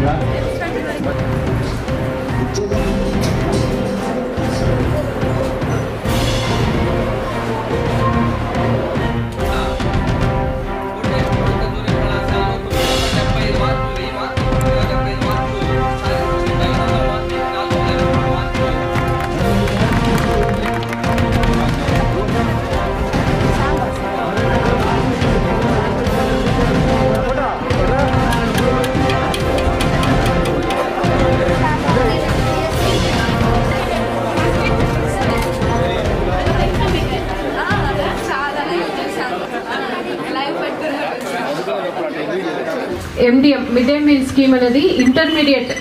¿verdad? MDM mid day meal scheme అనేది intermediate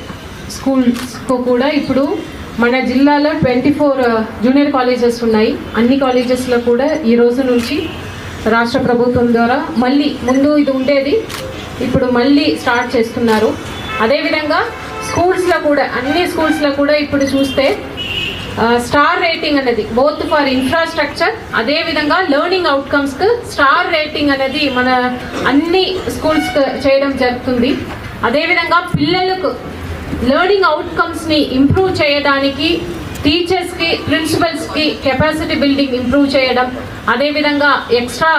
స్కూల్స్కు కూడా ఇప్పుడు మన జిల్లాలో ట్వంటీ ఫోర్ జూనియర్ కాలేజెస్ ఉన్నాయి. అన్ని కాలేజెస్లో కూడా ఈ రోజు నుంచి రాష్ట్ర ప్రభుత్వం ద్వారా మళ్ళీ ముందు ఇది ఉండేది ఇప్పుడు మళ్ళీ స్టార్ట్ చేస్తున్నారు. అదేవిధంగా స్కూల్స్లో కూడా అన్ని స్కూల్స్లో కూడా ఇప్పుడు చూస్తే స్టార్ రేటింగ్ అనేది బోత్ ఫర్ ఇన్ఫ్రాస్ట్రక్చర్ అదే విధంగా లెర్నింగ్ అవుట్కమ్స్కు స్టార్ రేటింగ్ అనేది మన అన్ని స్కూల్స్ చేయడం జరుగుతుంది. అదేవిధంగా పిల్లలకు లెర్నింగ్ అవుట్కమ్స్ని ఇంప్రూవ్ చేయడానికి టీచర్స్కి ప్రిన్సిపల్స్కి కెపాసిటీ బిల్డింగ్ ఇంప్రూవ్ చేయడం అదేవిధంగా ఎక్స్ట్రా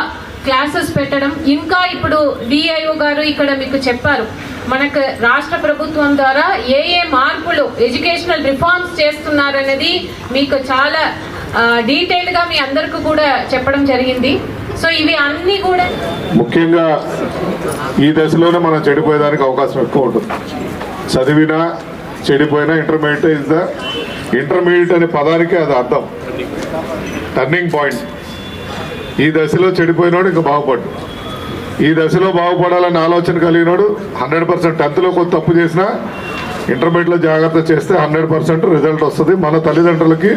క్లాసెస్ పెట్టడం. ఇంకా ఇప్పుడు డిఐఓ గారు ఇక్కడ మీకు చెప్పారు. మనకు రాష్ట్ర ప్రభుత్వం ద్వారా ఏ ఏ మార్పులు ఎడ్యుకేషనల్ రిఫార్మ్స్ చేస్తున్నారనేది మీకు చాలా డీటెయిల్డ్గా మీ అందరికీ కూడా చెప్పడం జరిగింది. సో ఇవి అన్నీ కూడా ముఖ్యంగా ఈ దశలోనే మనం చెడిపోయేదానికి అవకాశం ఎక్కువ ఉంటుంది. చదివినా చెడిపోయినా ఇంటర్మీడియట్ ఇస్ ద ఇంటర్మీడియట్ అనే పదానికి అది అర్థం. టర్నింగ్ పాయింట్ ఈ దశలో చెడిపోయినోడు ఇంకా బాగుపడ్డు. ఈ దశలో బాగుపడాలన్న ఆలోచన కలిగినోడు హండ్రెడ్ పర్సెంట్ టెన్త్లో కొంత తప్పు చేసినా ఇంటర్మీడియట్లో జాగ్రత్త చేస్తే హండ్రెడ్ పర్సెంట్ రిజల్ట్ వస్తుంది. మన తల్లిదండ్రులకి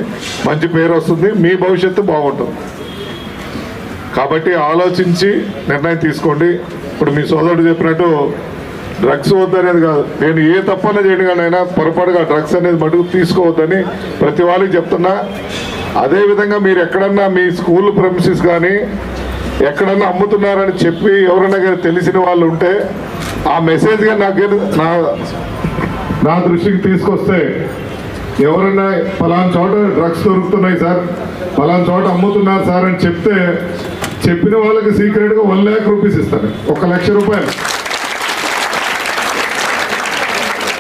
మంచి పేరు వస్తుంది. మీ భవిష్యత్తు బాగుంటుంది. కాబట్టి ఆలోచించి నిర్ణయం తీసుకోండి. ఇప్పుడు మీ సోదరుడు చెప్పినట్టు డ్రగ్స్ వద్దనేది కాదు. నేను ఏ తప్పన చేయగానైనా పొరపాటుగా డ్రగ్స్ అనేది మటుకు తీసుకోవద్దని ప్రతి వాళ్ళకి చెప్తున్నా. అదేవిధంగా మీరు ఎక్కడన్నా మీ స్కూల్ ప్రమిసెస్ కానీ ఎక్కడన్నా అమ్ముతున్నారని చెప్పి ఎవరైనా కానీ తెలిసిన వాళ్ళు ఉంటే ఆ మెసేజ్గా నాకు నా నా దృష్టికి తీసుకొస్తే ఎవరైనా ఫలానా చోట డ్రగ్స్ దొరుకుతున్నాయి సార్ ఫలానా చోట అమ్ముతున్నారు సార్ అని చెప్తే చెప్పిన వాళ్ళకి సీక్రెట్గా వన్ ల్యాక్ రూపీస్ ఇస్తాను. ఒక లక్ష రూపాయలు.